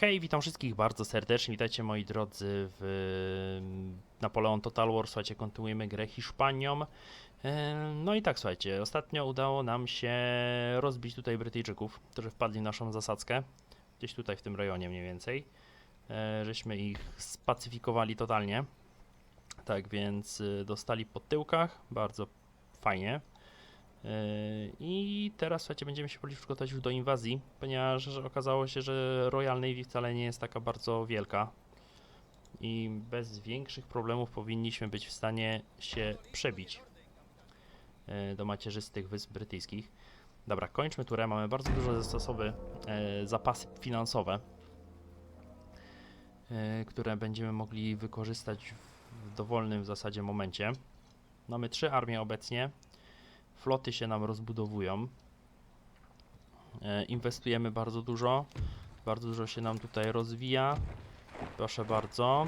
Hej, witam wszystkich bardzo serdecznie. Witajcie moi drodzy w em, Napoleon Total War. Słuchajcie, kontynuujemy grę Hiszpanią. Em, No i tak, słuchajcie, ostatnio udało nam się rozbić tutaj Brytyjczyków, którzy wpadli w naszą zasadzkę. Gdzieś tutaj w tym rejonie mniej więcej. E, Żeśmy ich spacyfikowali totalnie. Tak więc y, dostali po tyłkach. Bardzo fajnie. I teraz słuchajcie, będziemy się powoli przygotować już do inwazji, ponieważ okazało się, że Royal Navy wcale nie jest taka bardzo wielka. I bez większych problemów powinniśmy być w stanie się przebić yy, do macierzystych wysp brytyjskich. Dobra, kończmy turę. Mamy bardzo duże zasoby, yy, zapasy finansowe, yy, które będziemy mogli wykorzystać w dowolnym w zasadzie momencie. Mamy trzy armie obecnie floty się nam rozbudowują. E, inwestujemy bardzo dużo. Bardzo dużo się nam tutaj rozwija. Proszę bardzo.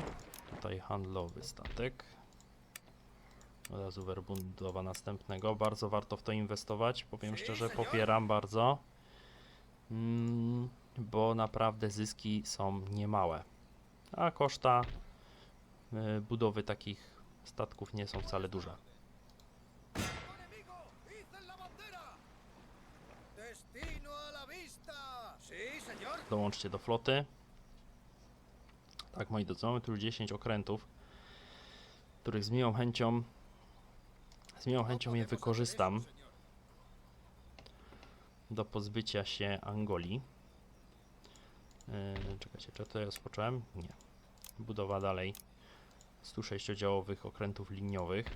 Tutaj handlowy statek. Od razu werbundowa następnego. Bardzo warto w to inwestować. Powiem szczerze, popieram bardzo. Mm, bo naprawdę zyski są niemałe. A koszta e, budowy takich statków nie są wcale duże. enemigo! ¡Izan la bandera! ¡Destino a la vista! Sí, señor. Dołączcie do floty. Tak, moi drodzy, mamy tu już 10 okrętów, których z miłą chęcią z miłą chęcią je wykorzystam do pozbycia się Angolii. Yy, czekajcie, czy to ja rozpocząłem? Nie. Budowa dalej 106-działowych okrętów liniowych.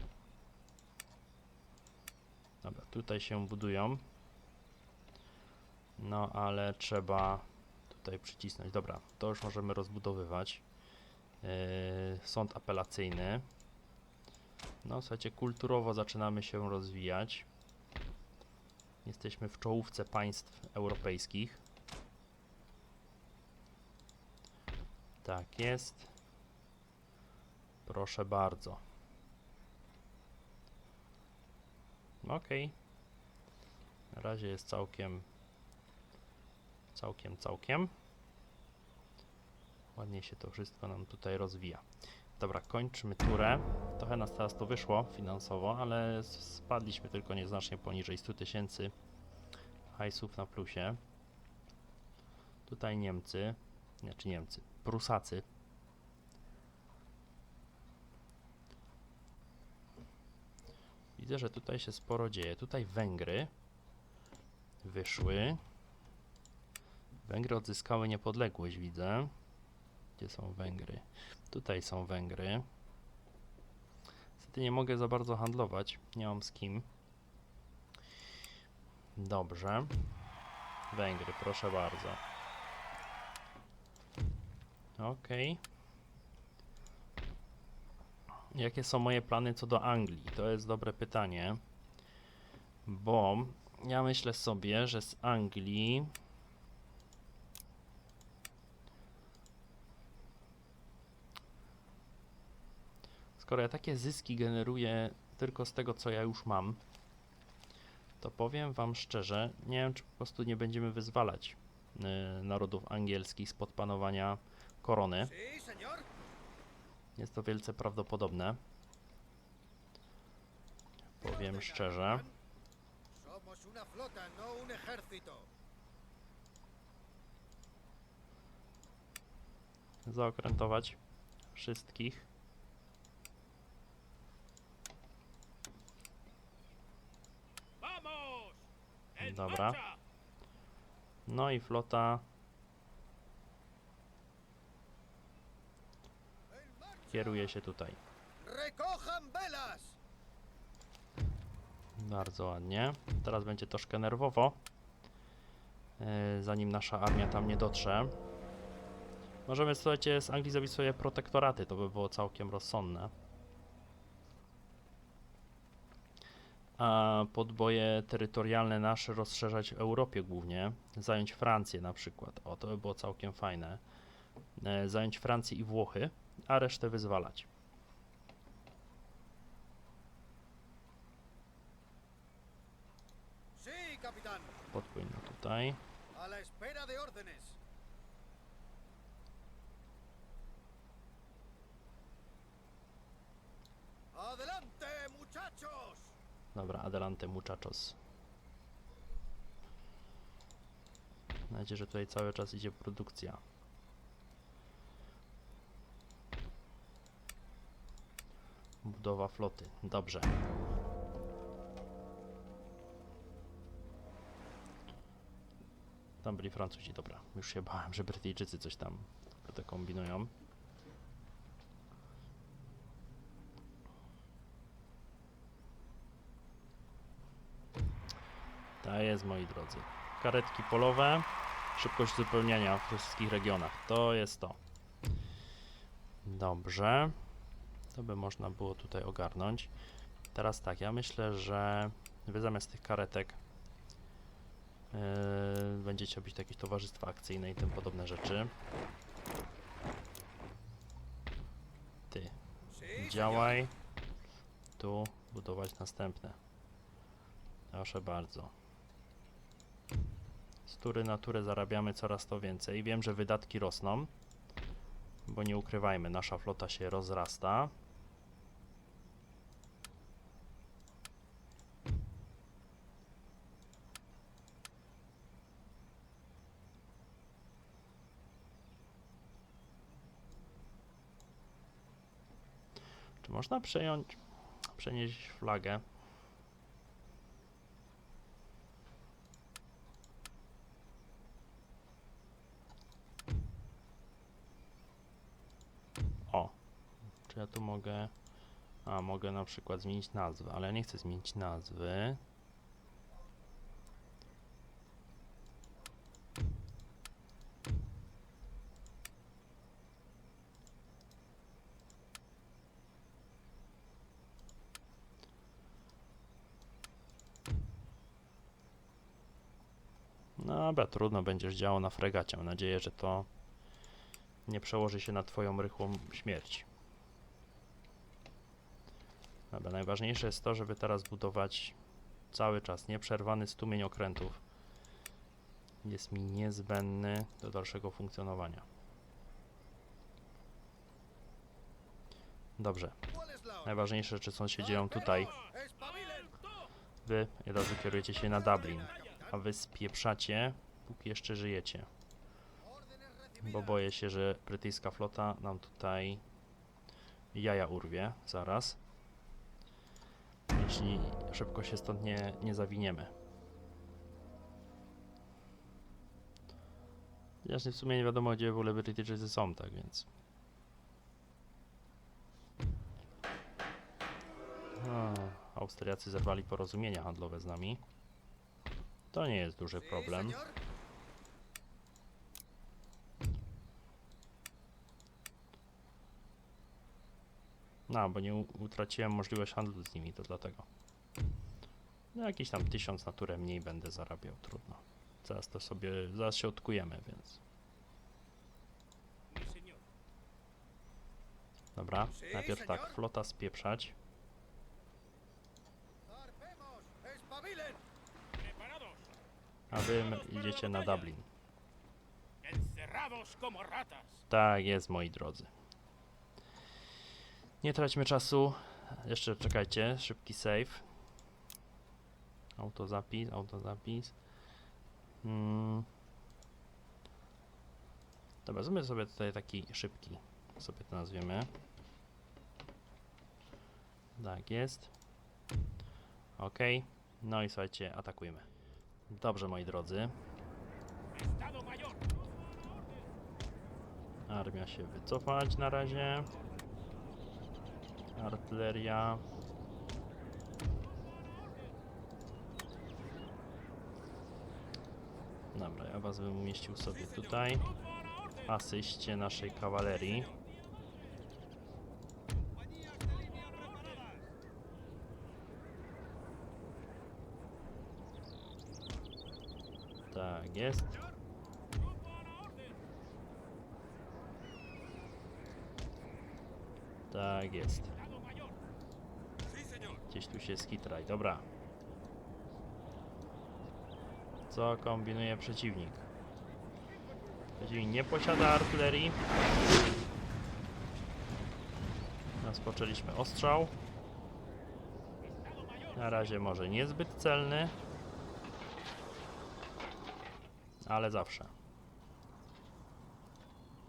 Dobra, tutaj się budują. No, ale trzeba tutaj przycisnąć. Dobra, to już możemy rozbudowywać. Yy, sąd apelacyjny. No, słuchajcie, kulturowo zaczynamy się rozwijać. Jesteśmy w czołówce państw europejskich. Tak jest. Proszę bardzo. Okej. Na razie jest całkiem Całkiem, całkiem. Ładnie się to wszystko nam tutaj rozwija. Dobra, kończymy turę. Trochę nas teraz to wyszło finansowo, ale spadliśmy tylko nieznacznie poniżej 100 tysięcy hajsów na plusie. Tutaj Niemcy, znaczy Niemcy, Prusacy. Widzę, że tutaj się sporo dzieje. Tutaj Węgry wyszły. Węgry odzyskały niepodległość, widzę. Gdzie są Węgry? Tutaj są Węgry. Niestety nie mogę za bardzo handlować. Nie mam z kim. Dobrze. Węgry, proszę bardzo. Okej. Jakie są moje plany co do Anglii? To jest dobre pytanie. Bo ja myślę sobie, że z Anglii Skoro ja takie zyski generuję tylko z tego, co ja już mam, to powiem Wam szczerze, nie wiem, czy po prostu nie będziemy wyzwalać y, narodów angielskich spod panowania korony. Jest to wielce prawdopodobne. Powiem szczerze. Zaokrętować wszystkich. Dobra. No i flota kieruje się tutaj. Bardzo ładnie. Teraz będzie troszkę nerwowo, yy, zanim nasza armia tam nie dotrze. Możemy, słuchajcie, z Anglii zrobić sobie protektoraty, to by było całkiem rozsądne. a podboje terytorialne nasze rozszerzać w Europie głównie, zająć Francję na przykład, o to by było całkiem fajne, e, zająć Francję i Włochy, a resztę wyzwalać. Podpłyńmy tutaj. Adelante. Dobra, adelante muchachos. Mam że tutaj cały czas idzie produkcja. Budowa floty. Dobrze. Tam byli Francuzi, dobra. Już się bałem, że Brytyjczycy coś tam kombinują. Tak jest, moi drodzy. Karetki polowe, szybkość uzupełniania w wszystkich regionach. To jest to. Dobrze. To by można było tutaj ogarnąć. Teraz tak, ja myślę, że wy zamiast tych karetek yy, będziecie robić jakieś towarzystwa akcyjne i tym podobne rzeczy. Ty, działaj. Tu budować następne. Proszę bardzo. Z tury na turę zarabiamy coraz to więcej. Wiem, że wydatki rosną, bo nie ukrywajmy, nasza flota się rozrasta. Czy można przejąć, przenieść flagę? O, czy ja tu mogę... A, mogę na przykład zmienić nazwę, ale nie chcę zmienić nazwy. No dobra, trudno będziesz działał na fregacie. Mam nadzieję, że to nie przełoży się na twoją rychłą śmierć. Najważniejsze jest to, żeby teraz budować cały czas nieprzerwany stumień okrętów. Jest mi niezbędny do dalszego funkcjonowania. Dobrze, najważniejsze rzeczy są się dzieją tutaj. Wy od razu kierujecie się na Dublin, a wy spieprzacie, póki jeszcze żyjecie. Bo boję się, że brytyjska flota nam tutaj jaja urwie zaraz. Jeśli szybko się stąd nie, nie zawiniemy. Chociaż w sumie nie wiadomo, gdzie w ogóle Brytyjczycy są, tak więc. A, Austriacy zerwali porozumienia handlowe z nami. To nie jest duży problem. No, bo nie utraciłem możliwość handlu z nimi, to dlatego. No, jakiś tam tysiąc na turę mniej będę zarabiał, trudno. Zaraz to sobie, zaraz się odkujemy, więc. Dobra, najpierw tak, flota spieprzać. A wy idziecie na Dublin. Tak jest, moi drodzy. Nie traćmy czasu. Jeszcze czekajcie, szybki save. Autozapis, autozapis. Hmm. Dobra, zróbmy sobie tutaj taki szybki, sobie to nazwiemy. Tak jest. Ok. No i słuchajcie, atakujmy. Dobrze, moi drodzy. Armia się wycofać na razie. Artyleria. Dobra, ja was bym umieścił sobie tutaj. Asyście naszej kawalerii. Tak jest. Tak jest. Gdzieś tu się skitraj, dobra. Co kombinuje przeciwnik? Przeciwnik nie posiada artylerii. Rozpoczęliśmy ostrzał. Na razie może niezbyt celny, ale zawsze.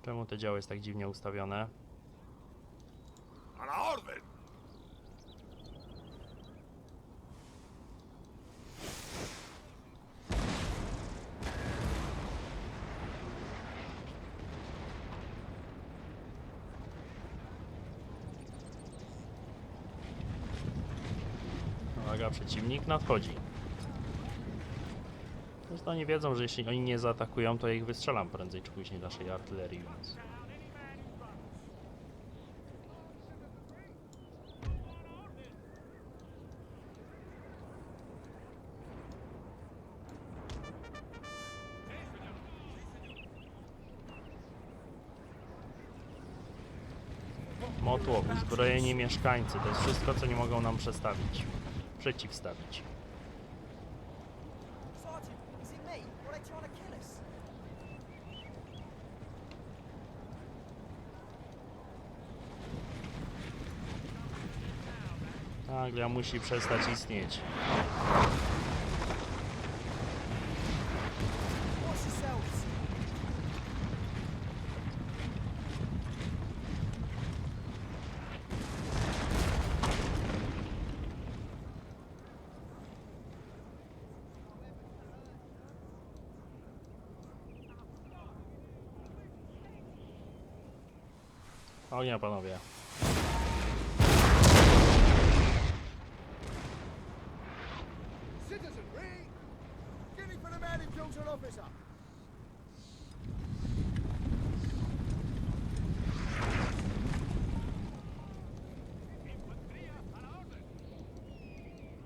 Czemu to działo jest tak dziwnie ustawione? A la orden. Uwaga, przeciwnik nadchodzi. Zresztą oni wiedzą, że jeśli oni nie zaatakują, to ja ich wystrzelam prędzej czy później naszej artylerii, więc... Motło, uzbrojeni mieszkańcy, to jest wszystko, co nie mogą nam przestawić. Przeciwstawić. Anglia musi przestać istnieć.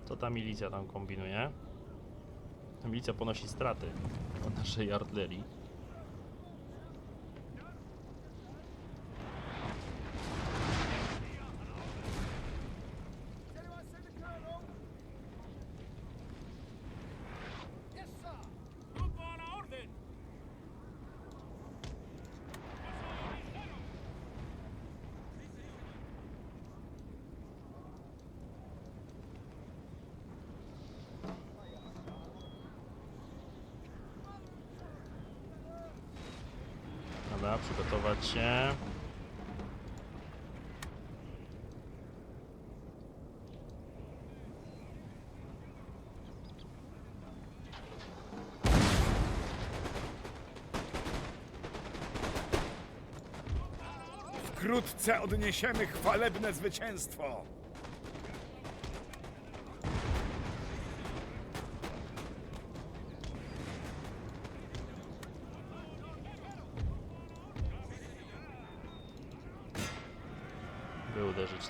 Co ta milicja tam kombinuje? Ta milicja ponosi straty od naszej artylerii. Się. Wkrótce odniesiemy chwalebne zwycięstwo.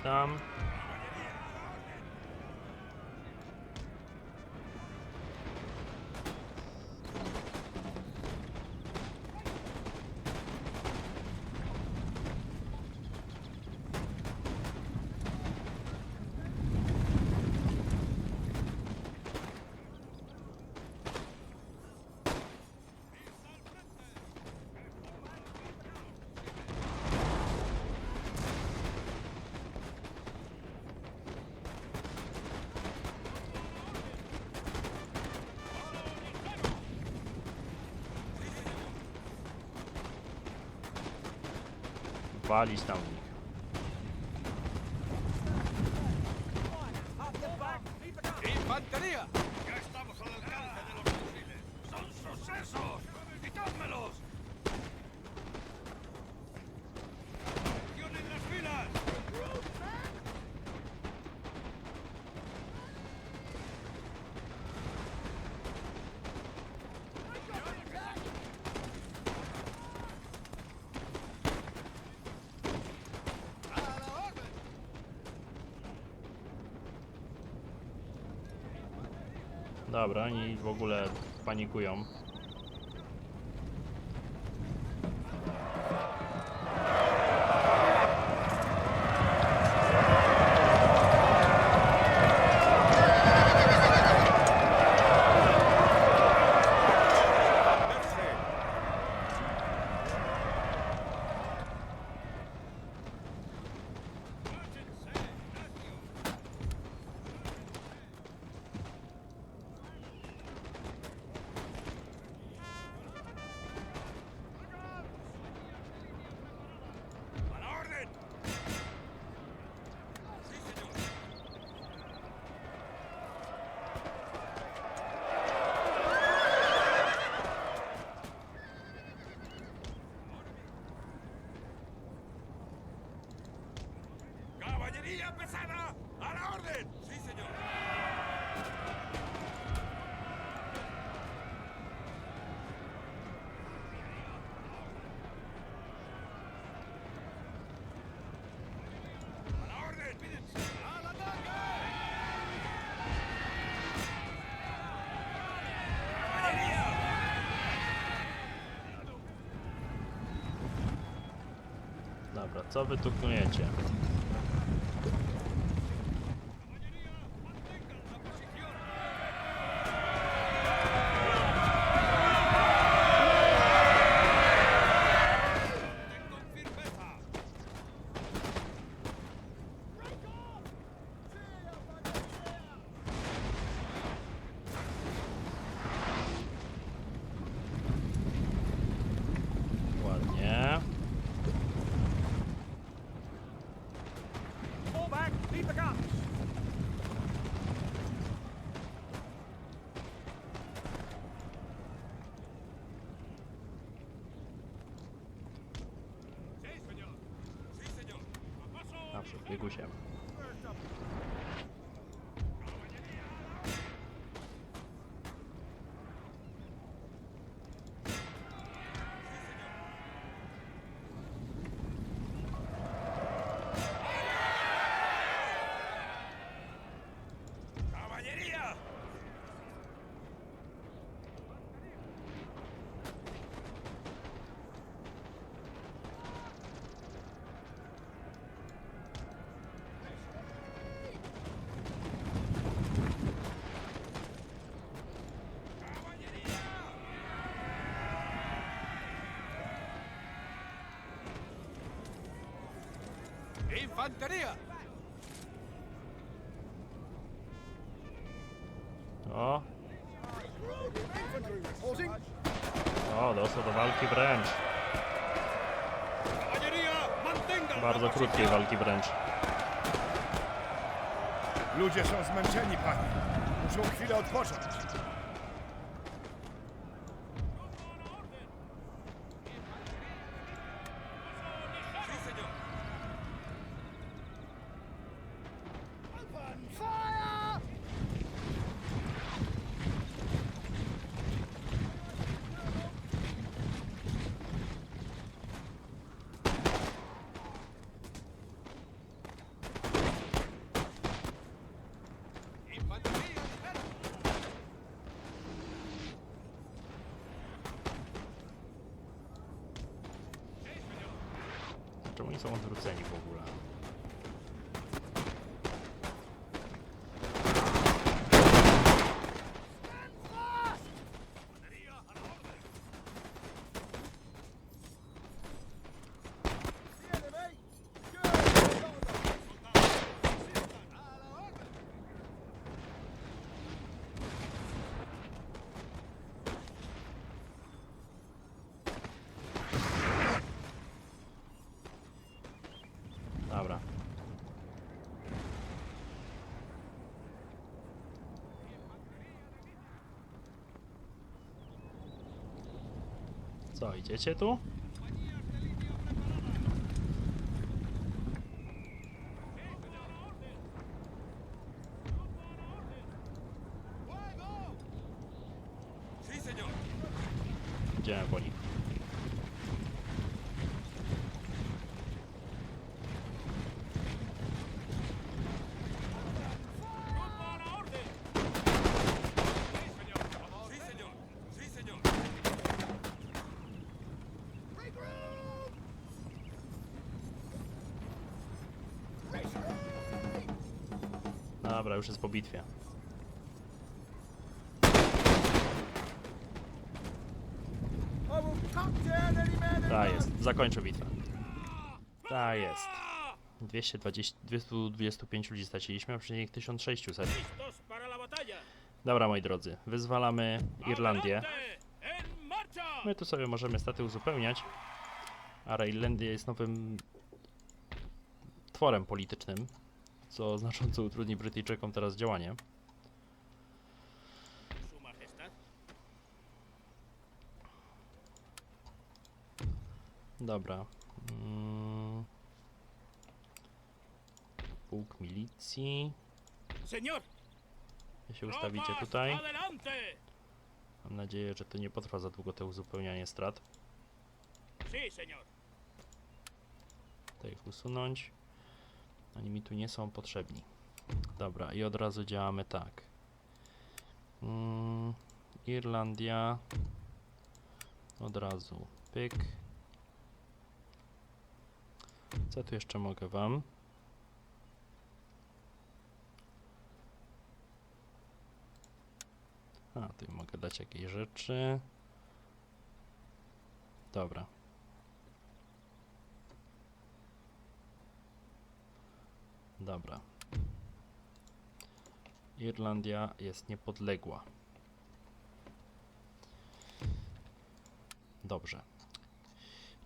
By uderzyć tam. Dobra, oni w ogóle panikują. ¡Caballería pesada! ¡A la orden! ¡Sí, señor! ¡A la orden! ¡Al ataque! Dobra, co wy tu knujecie? 别顾闲了。¡Infantería! O, o, doszło do walki wręcz. ¡Caballería! ¡Mantengan Bardzo krótkiej walki wręcz. Ludzie są zmęczeni, panie. Muszą chwilę odpocząć. ¡Sí, señor! ¡Infantería ligera! Czemu oni są odwróceni w ogóle? Dobra. Co, idziecie tu? Idziemy po nich. ¡Sí, señor! ¡Sí, señor! Już jest po bitwie. Ta jest, zakończę bitwę. Ta jest. 220, 225 ludzi straciliśmy, a 1600. ¡Listos para la batalla! Dobra, moi drodzy, wyzwalamy Irlandię. My tu sobie możemy staty uzupełniać, a Irlandia jest nowym tworem politycznym, co znacząco utrudni Brytyjczykom teraz działanie. Dobra. Mm. pułk milicji. Wy się ustawicie tutaj. Mam nadzieję, że to nie potrwa za długo to uzupełnianie strat. Sí, señor. Tutaj ich usunąć. Oni mi tu nie są potrzebni. Dobra, i od razu działamy tak. Mm, Irlandia. Od razu. Pyk. Co tu jeszcze mogę wam? A, tu mogę dać jakieś rzeczy. Dobra. Dobra. Irlandia jest niepodległa. Dobrze.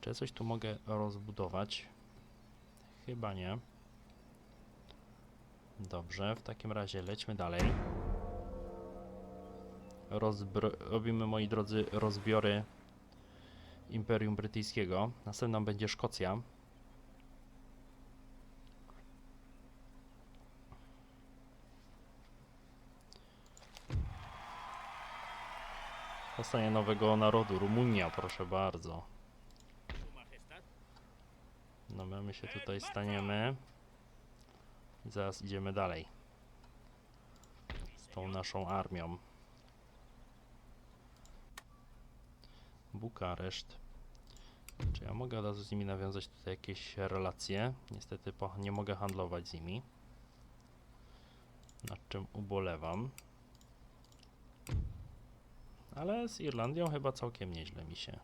Czy coś tu mogę rozbudować? Chyba nie. Dobrze, w takim razie lećmy dalej. Rozbro robimy, moi drodzy, rozbiory Imperium Brytyjskiego. Następną będzie Szkocja. Powstanie nowego narodu, Rumunia, proszę bardzo. No my, się tutaj staniemy. I zaraz idziemy dalej. Z tą naszą armią. Bukareszt. Czy ja mogę od razu z nimi nawiązać tutaj jakieś relacje? Niestety nie mogę handlować z nimi. Nad czym ubolewam. Ale z Irlandią chyba całkiem nieźle mi się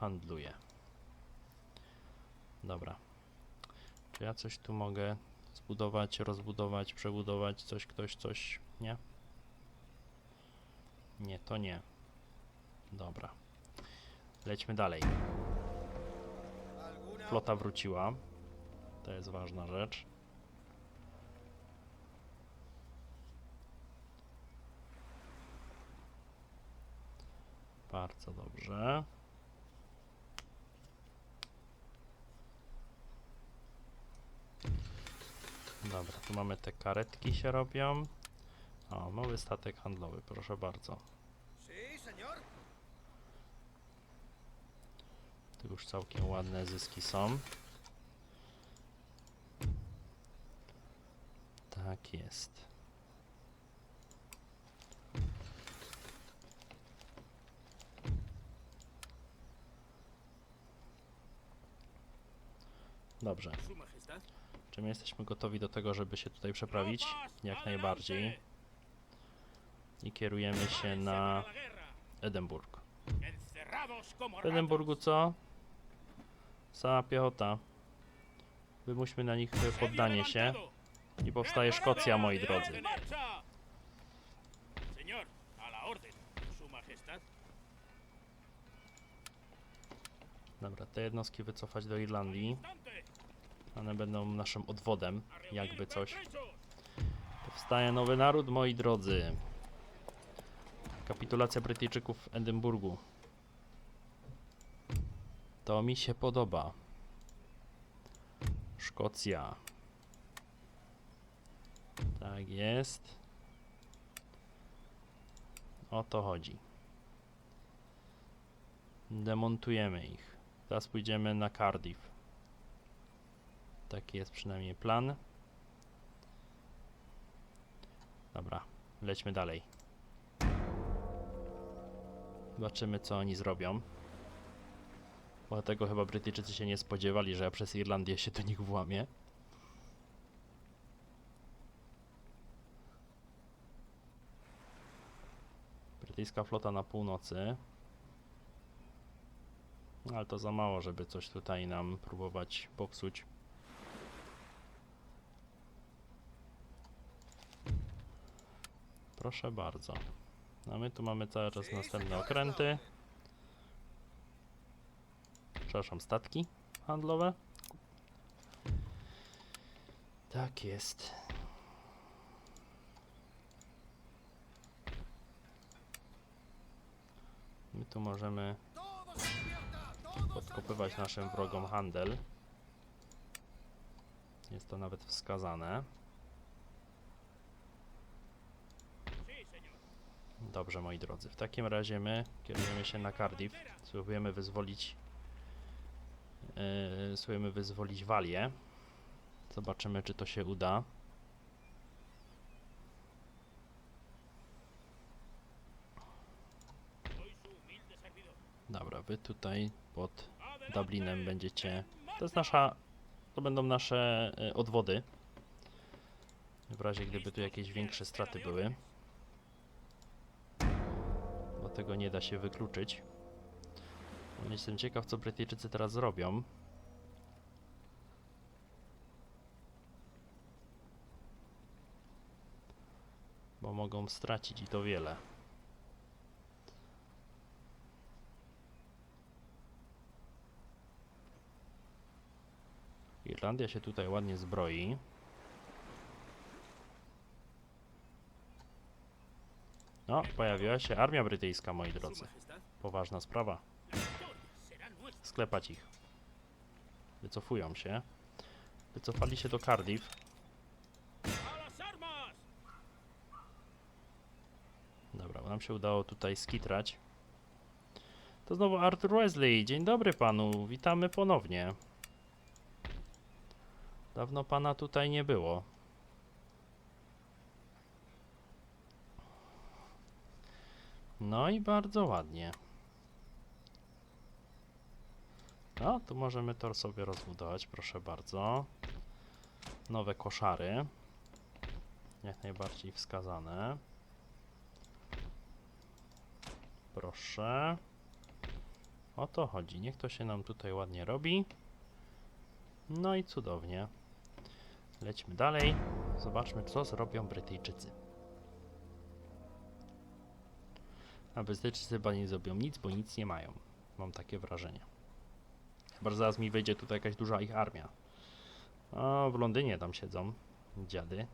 handluje. Dobra. Czy ja coś tu mogę zbudować, rozbudować, przebudować? Coś, ktoś, coś? Nie? Nie, to nie. Dobra. Lećmy dalej. ¿Alguna Flota wróciła. To jest ważna rzecz. Bardzo dobrze. Dobra, tu mamy te karetki się robią. O, mały statek handlowy, proszę bardzo. Tu już całkiem ładne zyski są. Tak jest. Dobrze. Czy my jesteśmy gotowi do tego, żeby się tutaj przeprawić? Jak najbardziej. I kierujemy się na. Edynburg. W Edynburgu co? Sama piechota. Wymuśmy na nich poddanie się. I powstaje Szkocja, moi drodzy. Dobra, te jednostki wycofać do Irlandii. One będą naszym odwodem, jakby coś. Powstaje nowy naród, moi drodzy. Kapitulacja Brytyjczyków w Edynburgu. To mi się podoba. Szkocja. Tak jest. O to chodzi. Demontujemy ich. Teraz pójdziemy na Cardiff. Taki jest przynajmniej plan. Dobra, lećmy dalej. Zobaczymy, co oni zrobią. Bo tego chyba Brytyjczycy się nie spodziewali, że ja przez Irlandię się do nich włamię. Brytyjska flota na północy. Ale to za mało, żeby coś tutaj nam próbować popsuć. Proszę bardzo. A my tu mamy cały czas następne okręty. Przepraszam, statki handlowe. Tak jest. My tu możemy podkopywać naszym wrogom handel. Jest to nawet wskazane. Dobrze, moi drodzy. W takim razie my kierujemy się na Cardiff. Spróbujemy wyzwolić. Yy, spróbujemy wyzwolić Walię. Zobaczymy, czy to się uda. Dobra, wy tutaj pod Dublinem będziecie. To jest nasza. To będą nasze y, odwody. W razie gdyby tu jakieś większe straty były. Tego nie da się wykluczyć. No, Jestem ciekaw, co Brytyjczycy teraz zrobią. Bo mogą stracić i to wiele. Irlandia się tutaj ładnie zbroi. No, pojawiła się armia brytyjska, moi drodzy. Poważna sprawa. Sklepać ich. Wycofują się. Wycofali się do Cardiff. Dobra, nam się udało tutaj skitrać. To znowu Arthur Wesley. Dzień dobry panu. Witamy ponownie. Dawno pana tutaj nie było. No i bardzo ładnie. No, tu możemy to sobie rozbudować, proszę bardzo. Nowe koszary. Jak najbardziej wskazane. Proszę. O to chodzi. Niech to się nam tutaj ładnie robi. No i cudownie. Lećmy dalej. Zobaczmy, co zrobią Brytyjczycy. A Brytyjczycy chyba nie zrobią nic, bo nic nie mają. Mam takie wrażenie. Chyba, zaraz mi wejdzie tutaj jakaś duża ich armia. O, w Londynie tam siedzą. Dziady.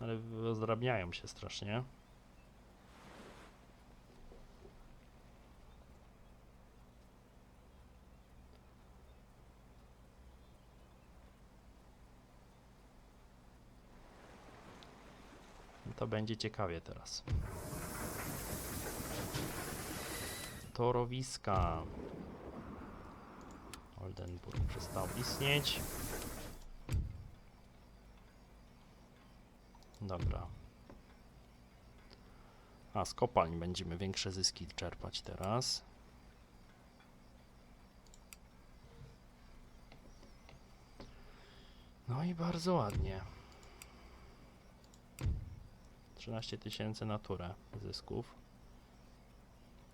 Ale rozdrabniają się strasznie. To będzie ciekawie teraz. Torowiska. Oldenburg przestał istnieć. Dobra. A, z kopalń będziemy większe zyski czerpać teraz. No i bardzo ładnie. 13 tysięcy naturę zysków.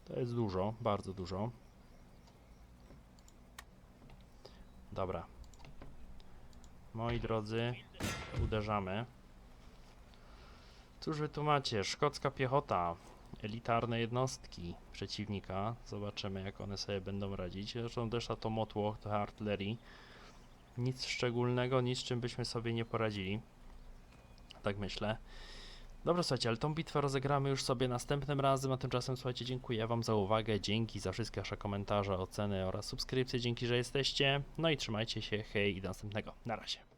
To jest dużo, bardzo dużo. Dobra. Moi drodzy, uderzamy. Cóż wy tu macie? Szkocka piechota. Elitarne jednostki przeciwnika. Zobaczymy jak one sobie będą radzić. Zresztą też to motłoch, to artylerii. Nic szczególnego, nic czym byśmy sobie nie poradzili. Tak myślę. Dobra, słuchajcie, ale tą bitwę rozegramy już sobie następnym razem, a tymczasem słuchajcie, dziękuję wam za uwagę, dzięki za wszystkie wasze komentarze, oceny oraz subskrypcje, dzięki, że jesteście, no i trzymajcie się, hej i do następnego, na razie.